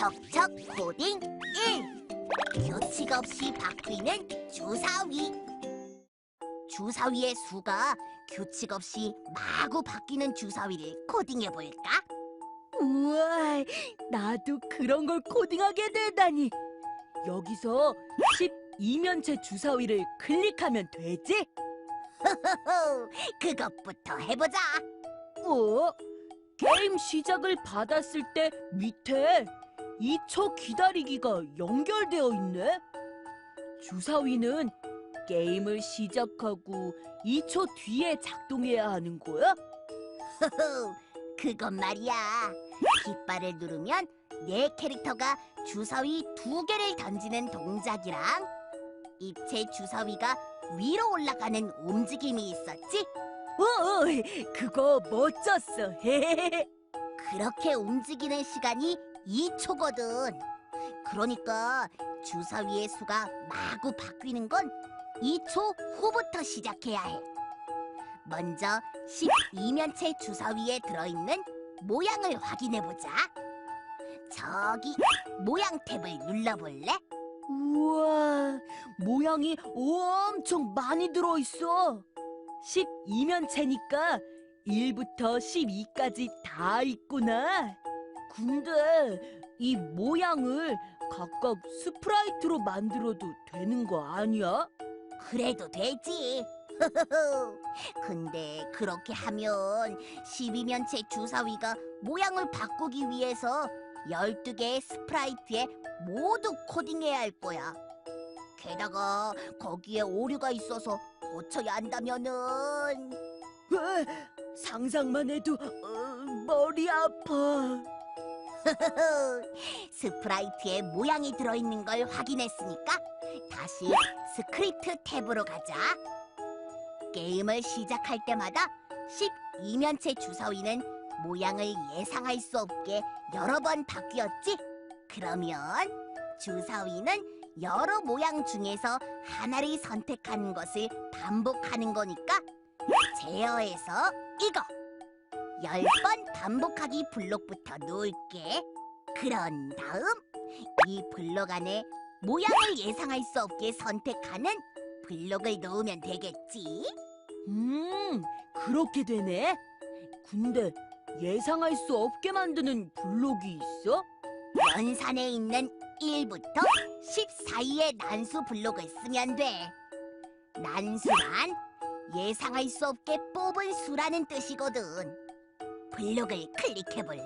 척척 코딩 1 규칙 없이 바뀌는 주사위 주사위의 수가 규칙 없이 마구 바뀌는 주사위를 코딩해 볼까? 우와, 나도 그런 걸 코딩하게 되다니. 여기서 12면체 주사위를 클릭하면 되지? 호호, 그것부터 해보자. 어? 게임 시작을 받았을 때 밑에 2초 기다리기가 연결되어 있네? 주사위는 게임을 시작하고 2초 뒤에 작동해야 하는 거야? 호호, 그건 말이야. 깃발을 누르면 내 캐릭터가 주사위 두 개를 던지는 동작이랑 입체 주사위가 위로 올라가는 움직임이 있었지? 어, 어, 그거 멋졌어. 그렇게 움직이는 시간이 2초거든. 그러니까 주사위의 수가 마구 바뀌는 건 2초 후부터 시작해야 해. 먼저 12면체 주사위에 들어있는 모양을 확인해 보자. 저기 모양 탭을 눌러볼래? 우와, 모양이 엄청 많이 들어있어. 12면체니까 1부터 12까지 다 있구나. 근데 이 모양을 각각 스프라이트로 만들어도 되는 거 아니야? 그래도 되지. 근데 그렇게 하면 12면체 주사위가 모양을 바꾸기 위해서 12개의 스프라이트에 모두 코딩해야 할 거야. 게다가 거기에 오류가 있어서 고쳐야 한다면은 으, 상상만 해도 어, 머리 아파. 스프라이트에 모양이 들어있는 걸 확인했으니까 다시 스크립트 탭으로 가자. 게임을 시작할 때마다 12면체 주사위는 모양을 예상할 수 없게 여러 번 바뀌었지? 그러면 주사위는 여러 모양 중에서 하나를 선택하는 것을 반복하는 거니까 제어해서 이거! 열 번 반복하기 블록부터 놓을게. 그런 다음 이 블록 안에 모양을 예상할 수 없게 선택하는 블록을 놓으면 되겠지. 음, 그렇게 되네. 근데 예상할 수 없게 만드는 블록이 있어? 연산에 있는 1부터 10 사이의 난수 블록을 쓰면 돼. 난수란 예상할 수 없게 뽑은 수라는 뜻이거든. 블록을 클릭해 볼래?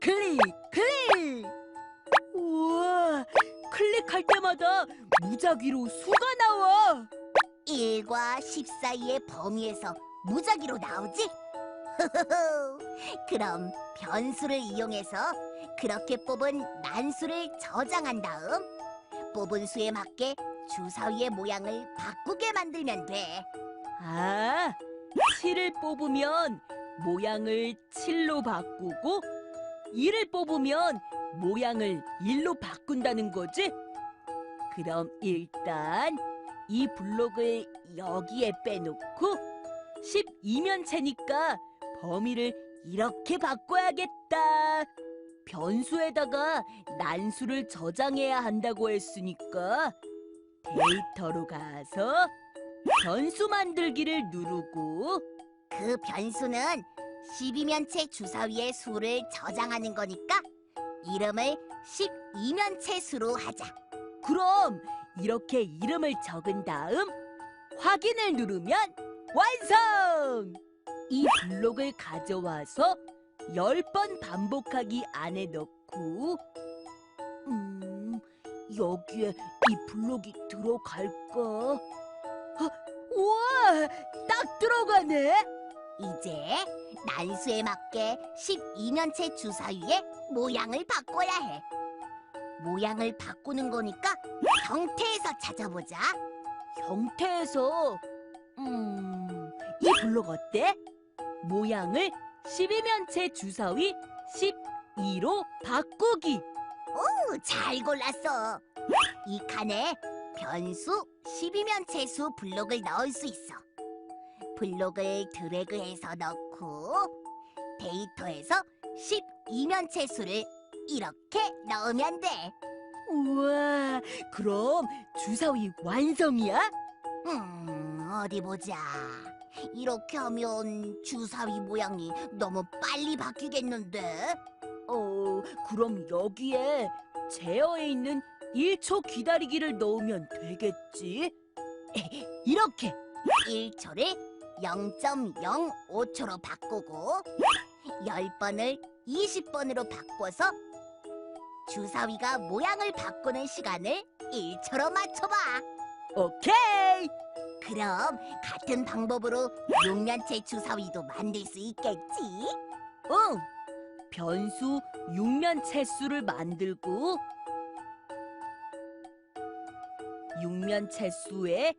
클릭, 클릭! 우와, 클릭할 때마다 무작위로 수가 나와. 1과 10 사이의 범위에서 무작위로 나오지? 그럼 변수를 이용해서 그렇게 뽑은 난수를 저장한 다음 뽑은 수에 맞게 주사위의 모양을 바꾸게 만들면 돼. 아, 7을 뽑으면 모양을 7로 바꾸고 2를 뽑으면 모양을 1로 바꾼다는 거지? 그럼 일단 이 블록을 여기에 빼놓고 12면체니까 범위를 이렇게 바꿔야겠다. 변수에다가 난수를 저장해야 한다고 했으니까 데이터로 가서 변수 만들기를 누르고 그 변수는 12면체 주사위의 수를 저장하는 거니까 이름을 12면체 수로 하자. 그럼 이렇게 이름을 적은 다음 확인을 누르면 완성! 이 블록을 가져와서 10번 반복하기 안에 넣고 음, 여기에 이 블록이 들어갈까? 아, 우와! 딱 들어가네! 이제 난수에 맞게 12면체 주사위의 모양을 바꿔야 해. 모양을 바꾸는 거니까 형태에서 찾아보자. 형태에서 음, 이 블록 어때? 모양을 12면체 주사위 12로 바꾸기. 오, 잘 골랐어. 이 칸에 변수 12면체 수 블록을 넣을 수 있어. 블록을 드래그해서 넣고 데이터에서 12면체 수를 이렇게 넣으면 돼. 우와, 그럼 주사위 완성이야? 음, 어디 보자. 이렇게 하면 주사위 모양이 너무 빨리 바뀌겠는데? 어, 그럼 여기에 제어에 있는 1초 기다리기를 넣으면 되겠지? 이렇게 1초를 0.05초로 바꾸고 10번을 20번으로 바꿔서 주사위가 모양을 바꾸는 시간을 1초로 맞춰봐. 오케이! 그럼 같은 방법으로 육면체 주사위도 만들 수 있겠지? 응! 변수 6면 채수를 만들고 6면 채수에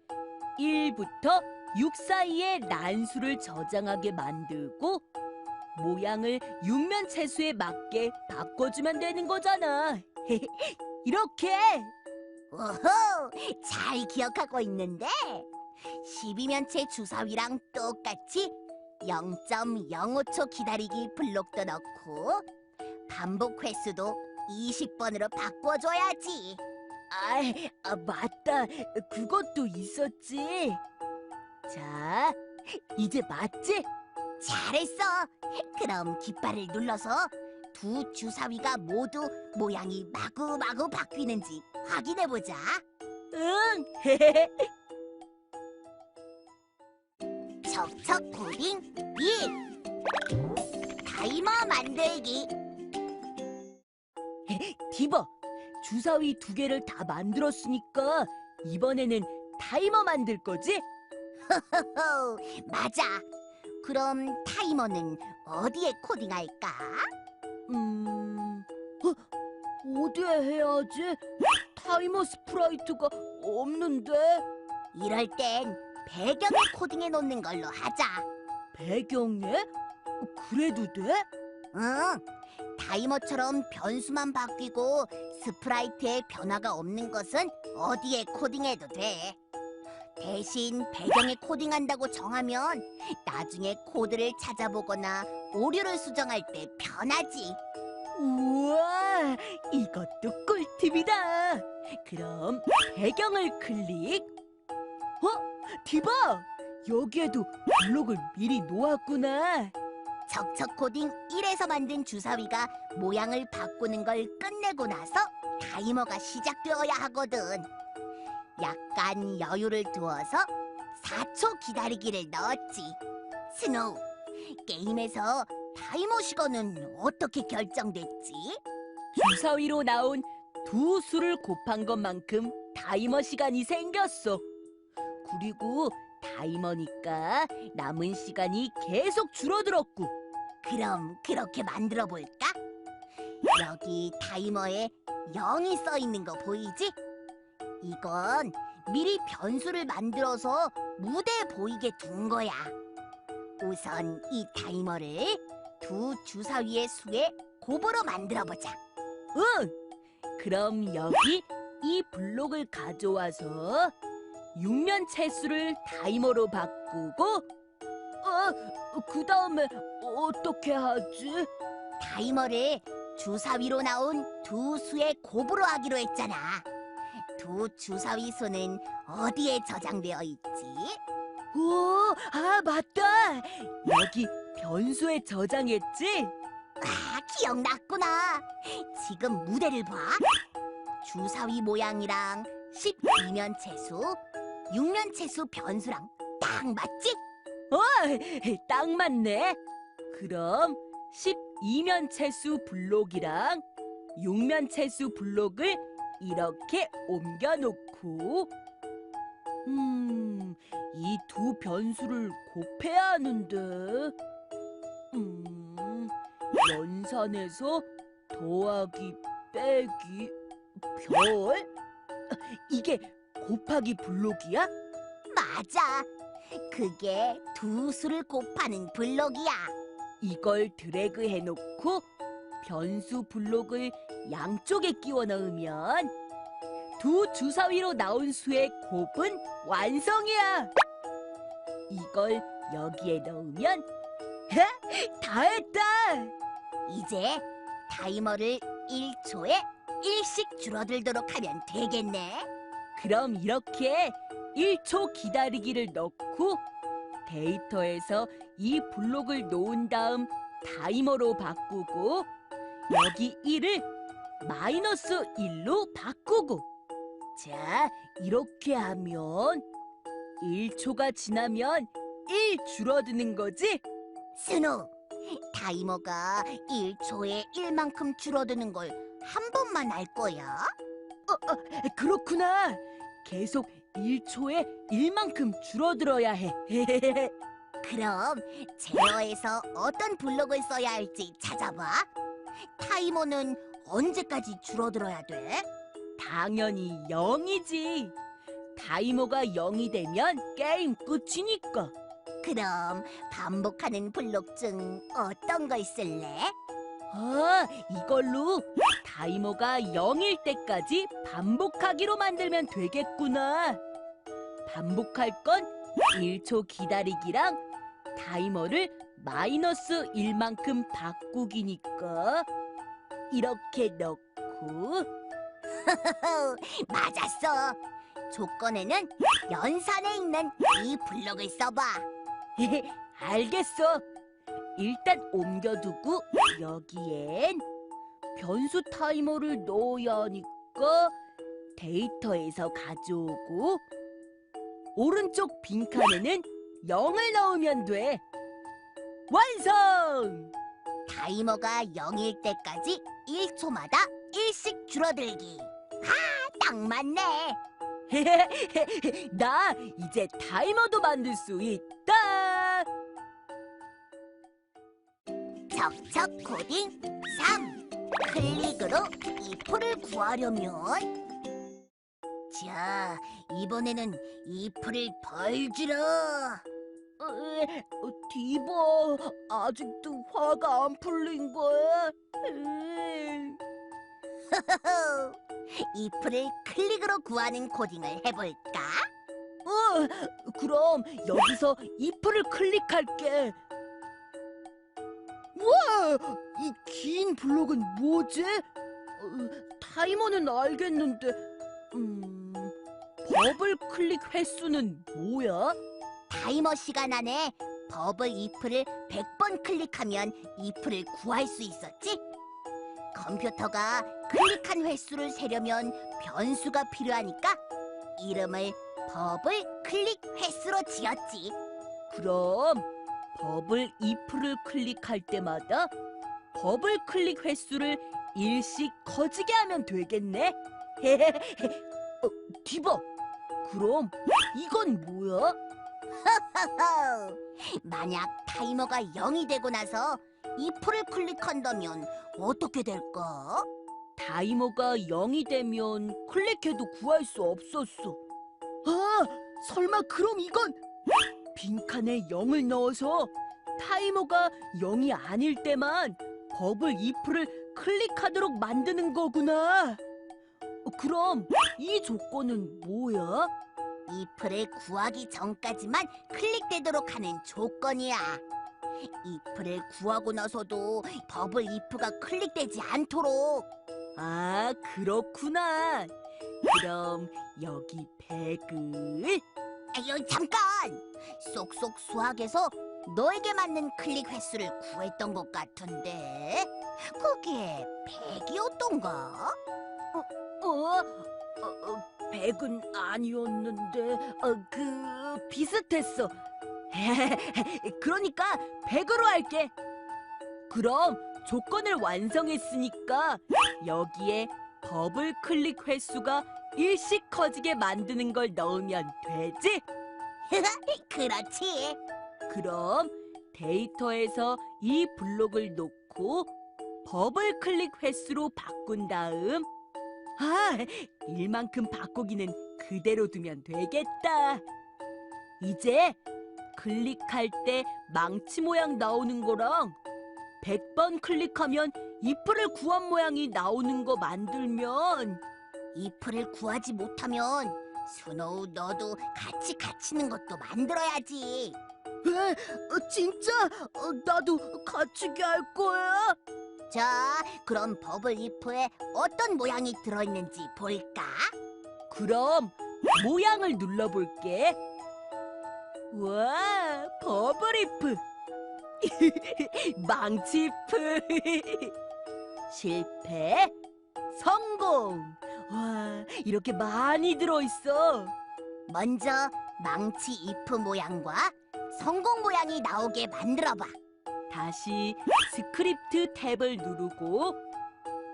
1부터 6 사이의 난수를 저장하게 만들고 모양을 6면 채수에 맞게 바꿔주면 되는 거잖아. 이렇게! 오호! 잘 기억하고 있는데 12면체 주사위랑 똑같이 0.05초 기다리기 블록도 넣고 반복 횟수도 20번으로 바꿔줘야지. 아, 아 맞다. 그것도 있었지. 자, 이제 맞지? 잘했어. 그럼 깃발을 눌러서 두 주사위가 모두 모양이 마구마구 바뀌는지 확인해보자. 응. 척척 코딩 1 타이머 만들기 디버, 주사위 두 개를 다 만들었으니까 이번에는 타이머 만들 거지? 호호 맞아 그럼 타이머는 어디에 코딩할까? 음, 어, 어디에 해야지? 타이머 스프라이트가 없는데 이럴 땐 배경에 코딩해 놓는 걸로 하자 배경에? 그래도 돼? 응 타이머처럼 변수만 바뀌고 스프라이트에 변화가 없는 것은 어디에 코딩해도 돼 대신 배경에 코딩한다고 정하면 나중에 코드를 찾아보거나 오류를 수정할 때 편하지 우와, 이것도 꿀팁이다. 그럼 배경을 클릭. 어? 디바! 여기에도 블록을 미리 놓았구나. 척척 코딩 1에서 만든 주사위가 모양을 바꾸는 걸 끝내고 나서 타이머가 시작되어야 하거든. 약간 여유를 두어서 4초 기다리기를 넣었지. 스노우, 게임에서 타이머 시간은 어떻게 결정됐지? 주사위로 나온 두 수를 곱한 것만큼 타이머 시간이 생겼어. 그리고 타이머니까 남은 시간이 계속 줄어들었고. 그럼 그렇게 만들어 볼까? 여기 타이머에 0이 써 있는 거 보이지? 이건 미리 변수를 만들어서 무대에 보이게 둔 거야. 우선 이 타이머를 두 주사위의 수에 곱으로 만들어 보자. 응! 그럼 여기 이 블록을 가져와서 육면 채수를 타이머로 바꾸고 어, 그 다음에 어떻게 하지? 타이머를 주사위로 나온 두 수의 곱으로 하기로 했잖아. 두 주사위 수는 어디에 저장되어 있지? 오, 아 맞다! 여기 변수에 저장했지? 아, 기억났구나. 지금 무대를 봐. 주사위 모양이랑 12면 채수, 6면 채수 변수랑 딱 맞지? 어, 딱 맞네. 그럼 12면 채수 블록이랑 6면 채수 블록을 이렇게 옮겨놓고 음, 이 두 변수를 곱해야 하는데 음, 연산해서 더하기 빼기 별 이게 곱하기 블록이야? 맞아. 그게 두 수를 곱하는 블록이야. 이걸 드래그 해놓고 변수 블록을 양쪽에 끼워 넣으면 두 주사위로 나온 수의 곱은 완성이야. 이걸 여기에 넣으면 다 했다. 이제 타이머를 1초에 1씩 줄어들도록 하면 되겠네. 그럼 이렇게 1초 기다리기를 넣고 데이터에서 이 블록을 놓은 다음 타이머로 바꾸고 여기 1을 마이너스 1로 바꾸고 자 이렇게 하면 1초가 지나면 1 줄어드는 거지? 스노, 타이머가 1초에 1만큼 줄어드는 걸 한 번만 알 거야. 그렇구나 계속 1초에 1만큼 줄어들어야 해 그럼 제어에서 어떤 블록을 써야 할지 찾아봐. 타이머는 언제까지 줄어들어야 돼? 당연히 0이지. 타이머가 0이 되면 게임 끝이니까. 그럼 반복하는 블록 중 어떤 걸 쓸래? 아, 이걸로 타이머가 0일 때까지 반복하기로 만들면 되겠구나. 반복할 건 1초 기다리기랑 타이머를 마이너스 1만큼 바꾸기니까 이렇게 넣고 맞았어. 조건에는 연산에 있는 이 블록을 써봐. 알겠어. 일단 옮겨두고 여기엔 변수 타이머를 넣어야 하니까 데이터에서 가져오고 오른쪽 빈칸에는 0을 넣으면 돼. 완성! 타이머가 0일 때까지 1초마다 1씩 줄어들기. 하, 딱 맞네. 나 이제 타이머도 만들 수 있다. 척척 코딩 3. 클릭으로 이프를 구하려면 자, 이번에는 이프를. 에, 어, 디버 아직도 화가 안 풀린 거야? 에. 이프를 클릭으로 구하는 코딩을 해볼까? 어, 그럼 여기서 if를 클릭할게. 우와, 이 긴 블록은 뭐지? 어, 타이머는 알겠는데, 음, 버블 클릭 횟수는 뭐야? 타이머 시간 안에 버블 이프를 100번 클릭하면 이프를 구할 수 있었지? 컴퓨터가 클릭한 횟수를 세려면 변수가 필요하니까 이름을 버블 클릭 횟수로 지었지. 그럼 버블 if를 클릭할 때마다 버블 클릭 횟수를 일씩 커지게 하면 되겠네. 어, 디버, 그럼 이건 뭐야? 허허! 만약 타이머가 0이 되고 나서 이프를 클릭한다면 어떻게 될까? 타이머가 0이 되면 클릭해도 구할 수 없었어. 아, 설마 그럼 이건 빈칸에 0을 넣어서 타이머가 0이 아닐 때만 버블 if를 클릭하도록 만드는 거구나. 어, 그럼 이 조건은 뭐야? 이프를 구하기 전까지만 클릭되도록 하는 조건이야. 이프를 구하고 나서도 버블 이프가 클릭되지 않도록 아, 그렇구나. 그럼 여기 100을 아유 잠깐! 쏙쏙 수학에서 너에게 맞는 클릭 횟수를 구했던 것 같은데 그게 100이었던가? 어? 어, 어 100은 아니었는데, 어, 그, 비슷했어. 그러니까 100으로 할게. 그럼 조건을 완성했으니까 여기에 버블 클릭 횟수가 일씩 커지게 만드는 걸 넣으면 되지? 그렇지 그럼 데이터에서 이 블록을 놓고 버블 클릭 횟수로 바꾼 다음 아, 1만큼 바꾸기는 그대로 두면 되겠다. 이제 클릭할 때 망치 모양 나오는 거랑 100번 클릭하면 if를 구한 모양이 나오는 거 만들면 이프를 구하지 못하면 스노우 너도 같이 갇히는 것도 만들어야지 에? 어, 진짜? 어, 나도 갇히게 할 거야? 자, 그럼 버블 이프에 어떤 모양이 들어있는지 볼까? 그럼 모양을 눌러볼게. 와, 버블이프. 망치프. 실패, 성공. 와, 이렇게 많이 들어있어. 먼저 망치 이프 모양과 성공 모양이 나오게 만들어봐. 다시 스크립트 탭을 누르고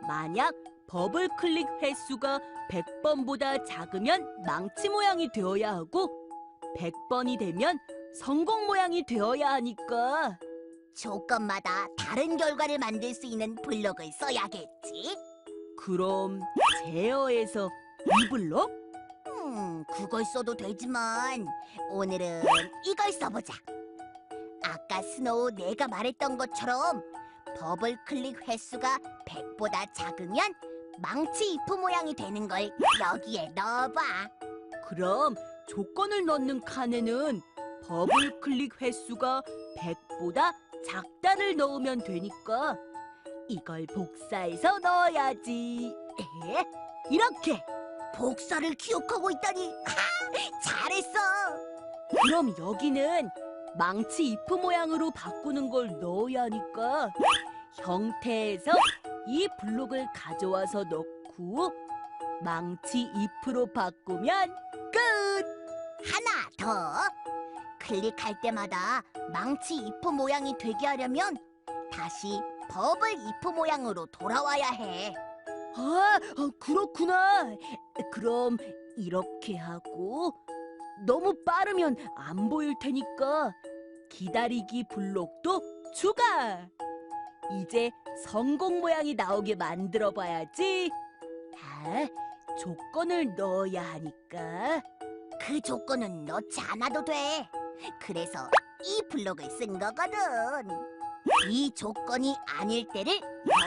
만약 버블 클릭 횟수가 100번보다 작으면 망치 모양이 되어야 하고 100번이 되면 성공 모양이 되어야 하니까 조건마다 다른 결과를 만들 수 있는 블록을 써야겠지. 그럼 제어에서 이 블록? 음, 그걸 써도 되지만 오늘은 이걸 써보자. 아까 스노우 내가 말했던 것처럼 버블 클릭 횟수가 100보다 작으면 망치 이프 모양이 되는 걸 여기에 넣어봐. 그럼 조건을 넣는 칸에는 버블 클릭 횟수가 100보다 작다를 넣으면 되니까 이걸 복사해서 넣어야지. 에? 이렇게. 복사를 기억하고 있다니 하, 잘했어. 그럼 여기는 망치 이프 모양으로 바꾸는 걸 넣어야 하니까 형태에서 이 블록을 가져와서 넣고 망치 이프로 바꾸면 끝! 하나 더. 클릭할 때마다 망치 이프 모양이 되게 하려면 다시 버블 이프 모양으로 돌아와야 해. 아, 어, 그렇구나. 그럼 이렇게 하고 너무 빠르면 안 보일 테니까 기다리기 블록도 추가. 이제 성공 모양이 나오게 만들어 봐야지. 아, 조건을 넣어야 하니까. 그 조건은 넣지 않아도 돼. 그래서 이 블록을 쓴 거거든. 이 조건이 아닐 때를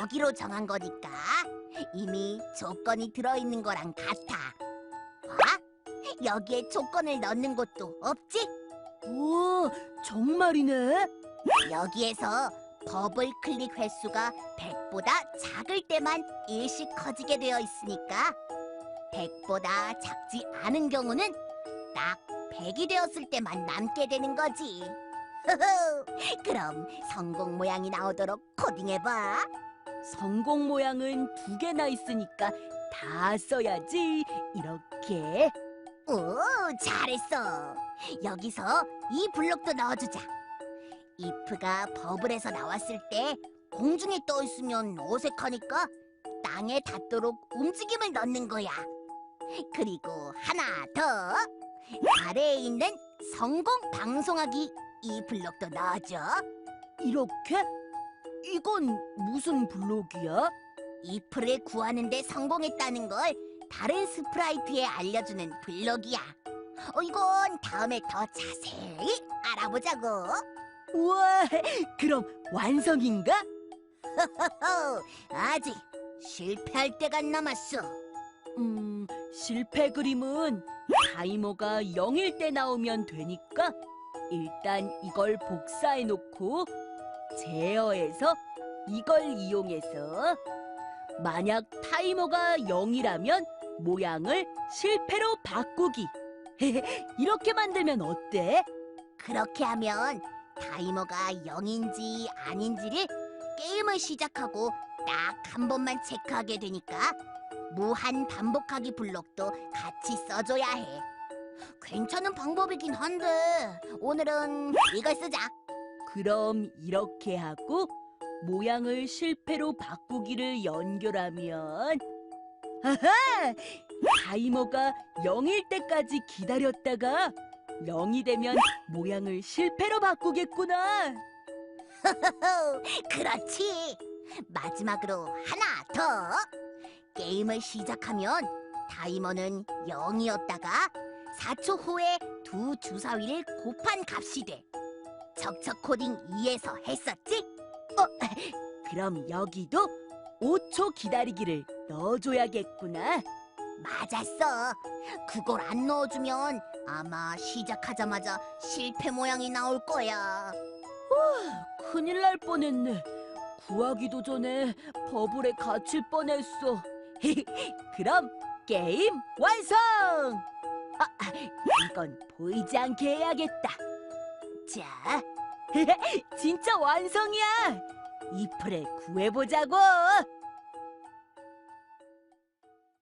여기로 정한 거니까 이미 조건이 들어있는 거랑 같아. 봐? 여기에 조건을 넣는 곳도 없지? 오, 정말이네. 여기에서 버블 클릭 횟수가 100보다 작을 때만 일씩 커지게 되어 있으니까 100보다 작지 않은 경우는 딱 100이 되었을 때만 남게 되는 거지. 그럼 성공 모양이 나오도록 코딩해봐. 성공 모양은 두 개나 있으니까 다 써야지. 이렇게. 오, 잘했어. 여기서 이 블록도 넣어주자. if가 버블에서 나왔을 때 공중에 떠 있으면 어색하니까 땅에 닿도록 움직임을 넣는 거야. 그리고 하나 더. 아래에 있는 성공 방송하기 이 블록도 넣어줘. 이렇게? 이건 무슨 블록이야? if를 구하는데 성공했다는 걸 다른 스프라이트에 알려주는 블록이야. 어, 이건 다음에 더 자세히 알아보자고. 우와, 그럼 완성인가? 허허, 아직 실패할 때가 남았어. 음, 실패 그림은 타이머가 0일 때 나오면 되니까 일단 이걸 복사해 놓고 제어해서 이걸 이용해서 만약 타이머가 0이라면 모양을 실패로 바꾸기. 이렇게 만들면 어때? 그렇게 하면 타이머가 0인지 아닌지를 게임을 시작하고 딱 한 번만 체크하게 되니까 무한 반복하기 블록도 같이 써줘야 해. 괜찮은 방법이긴 한데 오늘은 이걸 쓰자. 그럼 이렇게 하고 모양을 실패로 바꾸기를 연결하면 아하! 타이머가 0일 때까지 기다렸다가 0이 되면 모양을 실패로 바꾸겠구나. 그렇지. 마지막으로 하나 더. 게임을 시작하면 타이머는 0이었다가 4초 후에 두 주사위를 곱한 값이 돼. 척척 코딩 2에서 했었지? 어, 그럼 여기도 5초 기다리기를 넣어줘야겠구나. 맞았어. 그걸 안 넣어주면 아마 시작하자마자 실패 모양이 나올 거야. 후, 큰일 날 뻔했네. 구하기도 전에 버블에 갇힐 뻔했어. 그럼 게임 완성! 아, 아, 이건 보이지 않게 해야겠다. 자, 진짜 완성이야. 이 풀을 구해보자고.